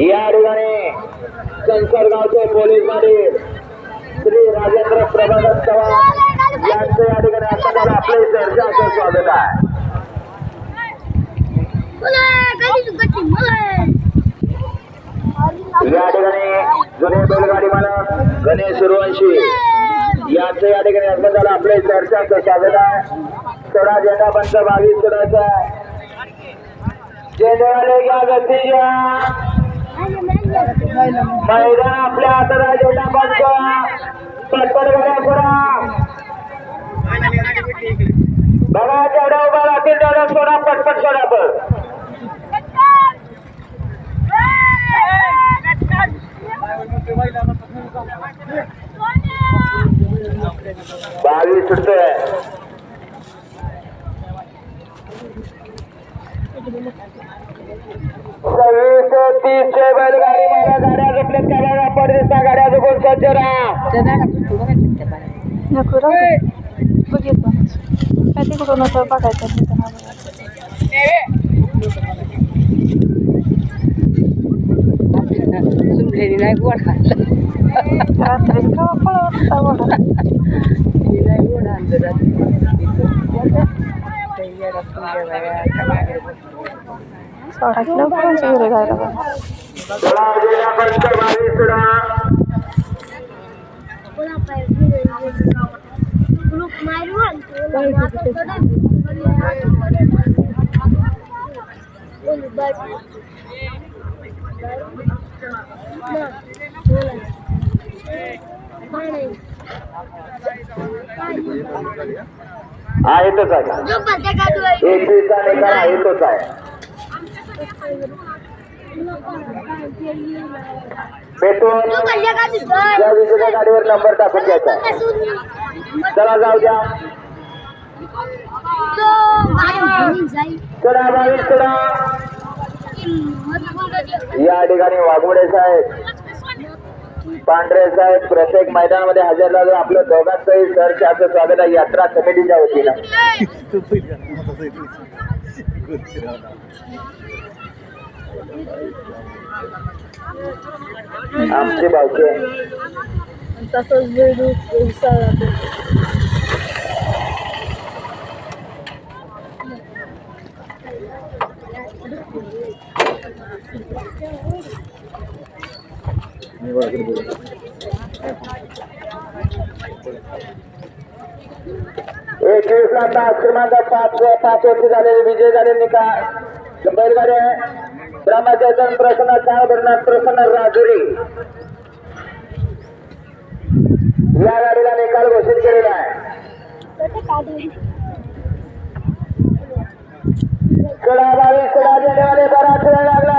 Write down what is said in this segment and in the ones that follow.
या ठिकाणी संसरगावचे पोलीस पाटील श्री राजेंद्र प्रभाकर चव्हाण यांचं या ठिकाणी आता आपले चर्चाचं स्वागत आहे. या ठिकाणी जुने बैलगाडी मालक गणेश सुरवंशी यांचं या ठिकाणी अस्पताल आपले चर्चा स्वागत आहे. सोळा झेंडा पंच बावीस सोडायचा आहे. मैदान आपल्या हातात आहे झेंडा पंच पटपट गाड्या सोडा बघा जेवढा उभा राहतील तेवढा सोडा पटपट सोडा पण. बावीस सुटतोय. तीसशे बैलगाडी मला गाड्या जपल्यात का बघा परदेशा गाड्या जपून सज्ज राहा नको राहू. बघितलं काय तिकडून होतं बघायचं नाही तर सुमलेली नाही गोड रात्री पळवत मी नाही गोड आणलं रात्री किलो कोणाच्या घरी जायला बघा जिल्हा पंच बावीस सुडा हा येतोच आहे. एक दिवसा निकाल हा येतोच आहे. भेटून त्या विजेच्या गाडीवर नंबर टाकून घ्यायचा आहे. चला जाऊ द्या. चला बावीस चला. या ठिकाणी वाघोडे साहेब. पांढरे साहेब प्रत्येक मैदानामध्ये हजर लागून आपलं दोघांचंही सरच्याचं स्वागत आहे. यात्रा कमिटीच्या वतीनं. आमचे भाऊचे तसंच एकवीस आता तास क्रमांक पाच पाच वर्ष झालेले विजय झाले निकाल बैलगाडी आहे ब्रह्मचैतन प्रसन्न साळ प्रसन्न राजुरी या गाडीला निकाल घोषित केलेला आहे कडा बावीस कडा जेणेवाले बरा खेळ लागला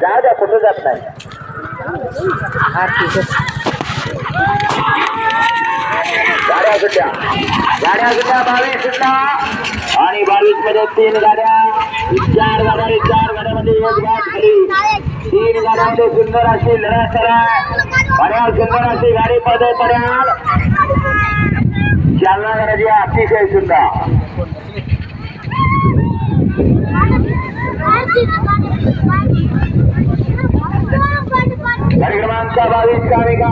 जा द्या. कुठं जात नाही गाड्या सुट्या गाड्या सुट्या बावीस सुटला आणि बावीसमध्ये तीन गाड्या. चार चार गाड्यामध्ये एक गाठ झाली तीन गाड्यांमध्ये सुंदर अशी लढा करा पर्याल सुंदर अशी गाडी मध्ये पर्याल चालना करायची अतिशय सुंदर. गाडी क्रमांक बावीस कामिका